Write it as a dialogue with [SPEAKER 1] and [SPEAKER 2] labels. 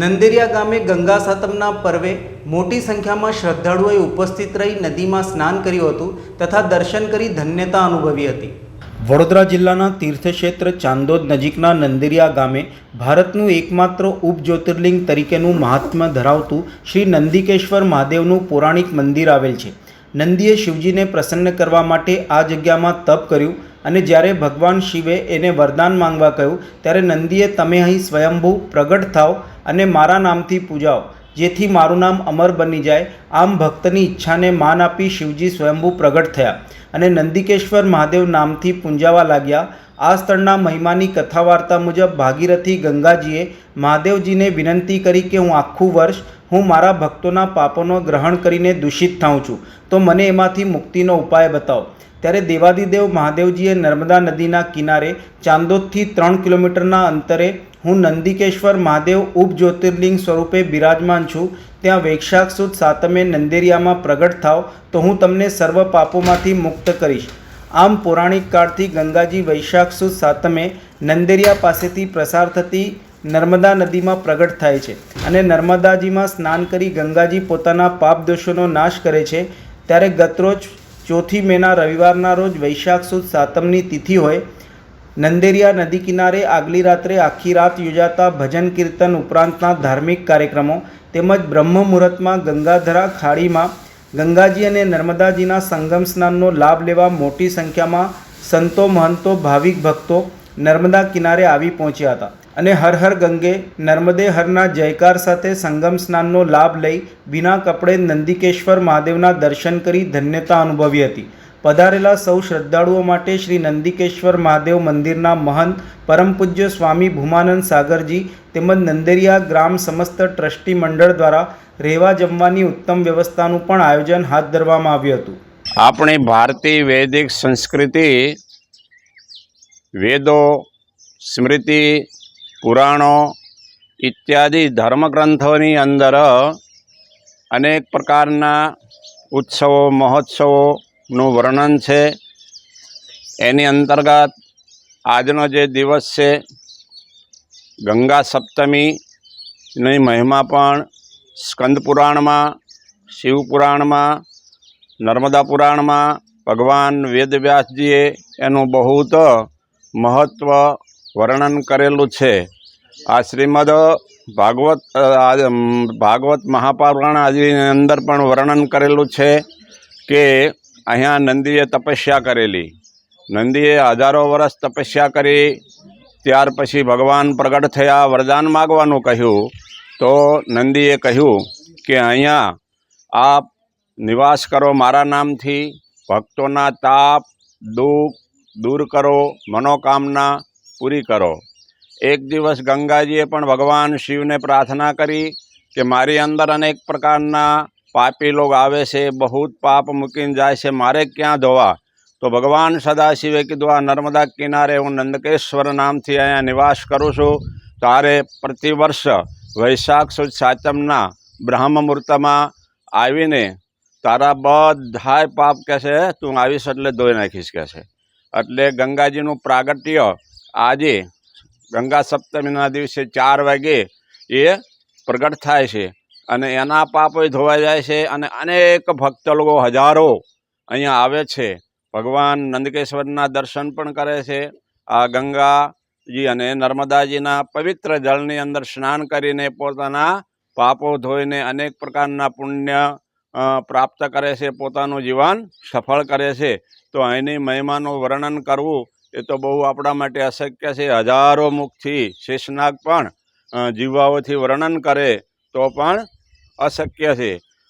[SPEAKER 1] નંદેરિયા ગામે ગંગા સાતમના પર્વે મોટી સંખ્યામાં શ્રદ્ધાળુઓએ ઉપસ્થિત રહી નદીમાં સ્નાન કર્યું હતું તથા દર્શન કરી ધન્યતા અનુભવી હતી. વડોદરા જિલ્લાના તીર્થક્ષેત્ર ચાંદોદ નજીકના નંદેરિયા ગામે ભારતનું એકમાત્ર ઉપજ્યોતિર્લિંગ તરીકેનું મહાત્મ્ય ધરાવતું શ્રી નંદિકેશ્વર મહાદેવનું પૌરાણિક મંદિર આવેલ છે. નંદીએ શિવજીને પ્રસન્ન કરવા માટે આ જગ્યામાં તપ કર્યું અને જ્યારે ભગવાન શિવે એને વરદાન માંગવા કહ્યું, ત્યારે નંદીએ તમે અહીં સ્વયંભૂ પ્રગટ થાઓ અને મારા નામથી પૂજાઓ, જેથી મારું નામ અમર બની જાય. આમ ભક્તની ઈચ્છાને માન આપી શિવજી સ્વયંભૂ પ્રગટ થયા. અને નંદિકેશ્વર મહાદેવ નામથી પૂંજાવા લાગ્યા. આ સ્થળના મહિમાની કથા વાર્તા મુજબ ભાગીરથી ગંગાજીએ મહાદેવજીને વિનંતી કરી કે હું આખું વર્ષ હું મારા ભક્તોના પાપોનો ગ્રહણ કરીને દૂષિત થાઉં છું. તો મને એમાંથી મુક્તિનો ઉપાય બતાવો. ત્યારે દેવાદિદેવ મહાદેવજીએ નર્મદા નદીના કિનારે ચાંદોદથી ત્રણ કિલોમીટરના અંતરે હું નંદિકેશ્વર મહાદેવ ઉપજ્યોતિર્લિંગ સ્વરૂપે બિરાજમાન છું. ત્યાં વૈશાખ સુદ સાતમે નંદેરિયામાં પ્રગટ થાવ તો હું તમને સર્વ પાપોમાંથી મુક્ત કરીશ. આમ પૌરાણિક કાળથી ગંગાજી વૈશાખ સુદ સાતમે નંદેરિયા પાસેથી પ્રસાર થતી નર્મદા નદીમાં પ્રગટ થાય છે અને નર્મદાજીમાં સ્નાન કરી ગંગાજી પોતાના પાપ દોષોનો નાશ કરે છે. ત્યારે ગતરોજ ચોથી મેના રવિવારના રોજ વૈશાખ સુદ સાતમની તિથિ હોય. નંદેરિયા નદી કિનારે આગલી રાત્રે આખી રાત યોજાતા ભજન કીર્તન ઉપરાંતના ધાર્મિક કાર્યક્રમો તેમજ બ્રહ્મ મુહૂર્તમાં ગંગાધરા ખાડીમાં ગંગાજી અને નર્મદાજીના સંગમ સ્નાનનો લાભ લેવા મોટી સંખ્યામાં સંતો, મહંતો, ભાવિક ભક્તો નર્મદા કિનારે આવી પહોંચ્યા હતા અને હર હર ગંગે નર્મદે હરના જયકાર સાથે સંગમ સ્નાનનો લાભ લઈ, વિના કપડે નંદિકેશ્વર મહાદેવના દર્શન કરી ધન્યતા અનુભવી હતી. પધારેલા સૌ શ્રદ્ધાળુઓ માટે શ્રી નંદિકેશ્વર મહાદેવ મંદિરના મહંત પરમ પૂજ્ય સ્વામી ભૂમાનંદ સાગરજી તેમજ નંદેરિયા ગ્રામ સમસ્ત ટ્રસ્ટી મંડળ દ્વારા રહેવા જમવાની ઉત્તમ વ્યવસ્થાનું પણ આયોજન હાથ ધરવામાં આવ્યું હતું.
[SPEAKER 2] આપણી ભારતીય વૈદિક સંસ્કૃતિ, વેદો, સ્મૃતિ, પુરાણો ઇત્યાદિ ધર્મગ્રંથોની અંદર અનેક પ્રકારના ઉત્સવો મહોત્સવોનું વર્ણન છે. એની અંતર્ગત આજનો જે દિવસ છે, ગંગા સપ્તમીની મહિમા પણ સ્કંદ પુરાણમાં, શિવ પુરાણમાં, નર્મદા પુરાણમાં ભગવાન વેદવ્યાસજીએ એનું બહુત મહત્ત્વ વર્ણન કરેલું છે. આ શ્રીમદ ભાગવત ભાગવત મહાપુરાણ આદિની અંદર પણ વર્ણન કરેલું છે કે અહીંયા નંદીએ તપસ્યા કરેલી. નંદીએ હજારો વર્ષ તપસ્યા કરી. ત્યાર પછી ભગવાન પ્રગટ થયા, વરદાન માગવાનું કહ્યું. તો નંદીએ કહ્યું કે અહીંયા આપ નિવાસ કરો મારા નામથી, ભક્તોના તાપ, દુઃખ દૂર કરો, મનોકામના પૂરી કરો. એક દિવસ ગંગાજીએ પણ ભગવાન શિવને પ્રાર્થના કરી કે મારી અંદર અનેક પ્રકારના પાપી લોગ આવે છે બહુ પાપ મૂકીને જાય છે, મારે ક્યાં ધોવા? તો ભગવાન સદાશિવે કીધું, આ નર્મદા કિનારે હું નંદકેશ્વર નામથી અહીંયા નિવાસ કરું છું. તારે પ્રતિવર્ષ વૈશાખ સુદ સાતમના બ્રહ્મ મુહૂર્તમાં આવીને તારા બધાય પાપ કહે છે તું આવીશ એટલે ધોઈ નાખીશ કહે છે એટલે ગંગાજીનું પ્રાગટ્ય આજે ગંગા સપ્તમીના દિવસે ચાર વાગે એ પ્રગટ થાય છે. અને એના પાપો ધોવાઈ જાય છે અને અનેક ભક્ત લોકો હજારો અહીંયા આવે છે. ભગવાન નંદકેશ્વરના દર્શન પણ કરે છે. આ ગંગાજી અને નર્મદાજીના પવિત્ર જળની અંદર સ્નાન કરીને પોતાના પાપો ધોઈને અનેક પ્રકારના પુણ્ય પ્રાપ્ત કરે છે. પોતાનું જીવન સફળ કરે છે. તો અહીંની મહિમાનું વર્ણન કરવું એ તો બહુ આપણા માટે અશક્ય છે. હજારો મુખથી શેષનાગ પણ જીવાઓથી વર્ણન કરે તો પણ અશક્ય છે.